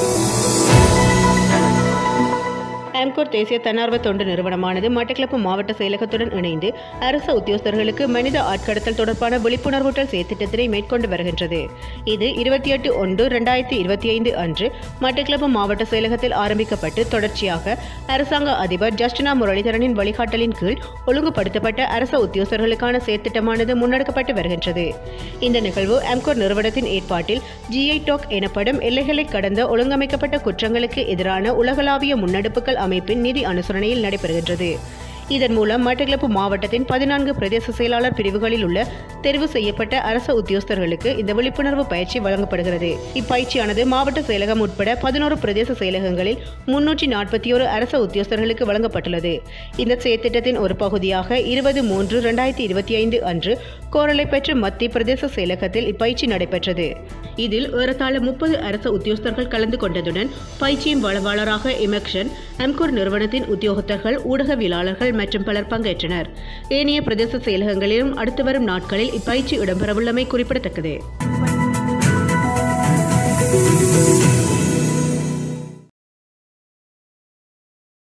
Thank you. ஆம்கோர் தேசிய தன்னார்வ தொண்டு நிறுவனமானது மட்டக்களப்பு மாவட்ட செயலகத்துடன் இணைந்து அரசு உத்தியோகஸ்தர்களுக்கு மனித ஆட்கடத்தல் தொடர்பான விழிப்புணர்வூட்டல் செயற்திட்டத்தினை மேற்கொண்டு வருகின்றது. இது இருபத்தி எட்டு ஒன்று ரெண்டாயிரத்தி இருபத்தி ஐந்து அன்று மட்டக்களப்பு மாவட்ட செயலகத்தில் ஆரம்பிக்கப்பட்டு தொடர்ச்சியாக அரசாங்க அதிபர் ஜஸ்டினா முரளிதரனின் வழிகாட்டலின் கீழ் ஒழுங்குபடுத்தப்பட்ட அரசு உத்தியோகஸ்தர்களுக்கான செயற்திட்டமானது முன்னெடுக்கப்பட்டு வருகின்றது. இந்த நிகழ்வு ஆம்கோர் நிறுவனத்தின் ஏற்பாட்டில் ஜிஐ டாக் எனப்படும் எல்லைகளை கடந்த ஒழுங்கமைக்கப்பட்ட குற்றங்களுக்கு எதிரான உலகளாவிய முன்னெடுப்புகள் அமைப்பின் நிதி அனுசரணையில் நடைபெறுகின்றது. இதன் மூலம் மட்டக்களப்பு மாவட்டத்தின் பதினான்கு பிரதேச செயலாளர் பிரிவுகளில் உள்ள தெரிவு செய்யப்பட்ட அரச உத்தியோகஸ்தர்களுக்கு இந்த விழிப்புணர்வு பயிற்சி வழங்கப்படுகிறது. இப்பயிற்சியானது மாவட்ட செயலகம் உட்பட பதினோரு பிரதேச செயலகங்களில் முன்னூற்றி நாற்பத்தி ஒரு அரச உத்தியோகஸ்தர்களுக்கு வழங்கப்பட்டுள்ளது. இந்த செயற்திட்டத்தின் ஒரு பகுதியாக இருபது மூன்று ரெண்டாயிரத்தி இருபத்தி ஐந்து அன்று கோரலை பெற்ற மத்திய பிரதேச செயலகத்தில் இப்பயிற்சி நடைபெற்றது. இதில் ஏறத்தாழ முப்பது அரச உத்தியோகஸ்தர்கள் கலந்து கொண்டதுடன் பயிற்சியின் வளவாளராக இமெக்ஷன் அம்கோர் நிறுவனத்தின் உத்தியோகத்தர்கள் ஊடகவியலாளர்கள் மற்றும் பலர் பங்கேற்றனர். ஏனைய பிரதேச செயலகங்களிலும் அடுத்து வரும் நாட்களில் இப்பயிற்சி இடம்பெறவுள்ளமை குறிப்பிடத்தக்கது.